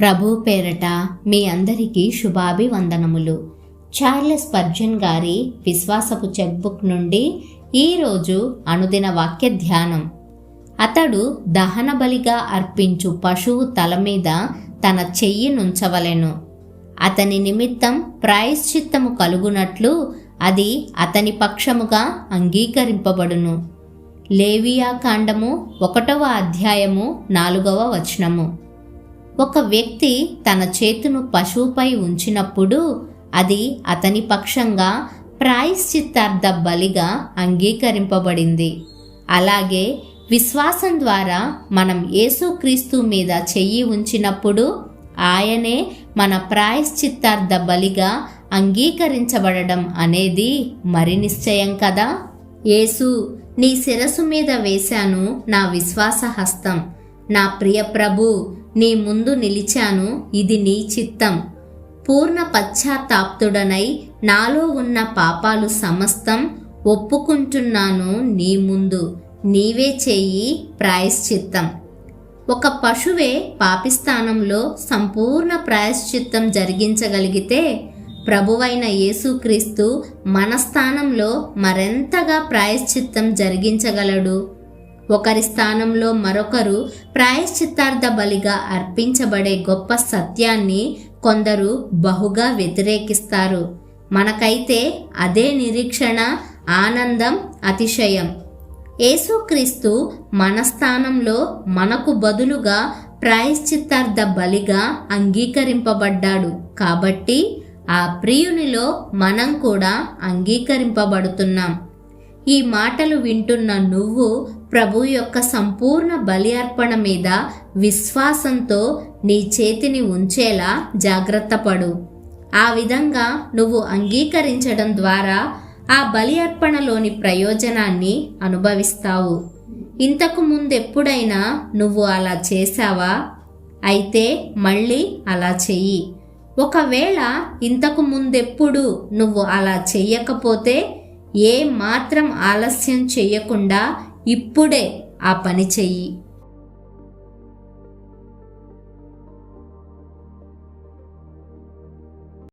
ప్రభు పేరట మీ అందరికీ శుభాభివందనములు. చార్లెస్ పర్జన్ గారి విశ్వాసపు చెక్బుక్ నుండి ఈరోజు అనుదిన వాక్య ధ్యానం. అతడు దహన బలిగా అర్పించు పశువు తల మీద తన చెయ్యి నుంచవలెను. అతని నిమిత్తం ప్రాయశ్చిత్తము కలుగునట్లు అది అతని పక్షముగా అంగీకరింపబడును. లేవియా కాండము ఒకటవ అధ్యాయము నాలుగవ వచనము. ఒక వ్యక్తి తన చేతును పశువుపై ఉంచినప్పుడు అది అతని పక్షంగా ప్రాయశ్చిత్తార్థ బలిగా అంగీకరింపబడింది. అలాగే విశ్వాసం ద్వారా మనం యేసుక్రీస్తు మీద చెయ్యి ఉంచినప్పుడు ఆయనే మన ప్రాయశ్చిత్తార్థ బలిగా అంగీకరించబడడం అనేది మరి నిశ్చయం కదా? యేసు నీ శిరసు మీద వేశాను నా విశ్వాస హస్తం నా ప్రియ ప్రభు నీ ముందు నిలిచాను ఇది నీ చిత్తం. పూర్ణ పశ్చాత్తాప్తుడనై నాలో ఉన్న పాపాలు సమస్తం ఒప్పుకుంటున్నాను నీ ముందు. నీవే చేయి ప్రాయశ్చిత్తం. ఒక పశువే పాపిస్థానంలో సంపూర్ణ ప్రాయశ్చిత్తం జరిగించగలిగితే ప్రభువైన యేసుక్రీస్తు మన స్థానంలో మరెంతగా ప్రాయశ్చిత్తం జరిగించగలడు? ఒకరి స్థానంలో మరొకరు ప్రాయశ్చిత్తార్థ బలిగా అర్పించబడే గొప్ప సత్యాన్ని కొందరు బహుగా వ్యతిరేకిస్తారు. మనకైతే అదే నిరీక్షణ ఆనందం అతిశయం. యేసుక్రీస్తు మన స్థానంలో మనకు బదులుగా ప్రాయశ్చిత్తార్థ బలిగా అంగీకరింపబడ్డాడు. కాబట్టి ఆ ప్రియునిలో మనం కూడా అంగీకరింపబడుతున్నాం. ఈ మాటలు వింటున్న నువ్వు ప్రభు యొక్క సంపూర్ణ బలి అర్పణ మీద విశ్వాసంతో నీ చేతిని ఉంచేలా జాగ్రత్త పడు. ఆ విధంగా నువ్వు అంగీకరించడం ద్వారా ఆ బలి అర్పణలోని ప్రయోజనాన్ని అనుభవిస్తావు. ఇంతకు ముందెప్పుడైనా నువ్వు అలా చేశావా? అయితే మళ్ళీ అలా చెయ్యి. ఒకవేళ ఇంతకు ముందెప్పుడు నువ్వు అలా చెయ్యకపోతే ఏ మాత్రం ఆలస్యం చేయకుండా ఇప్పుడే ఆ పని చెయ్యి.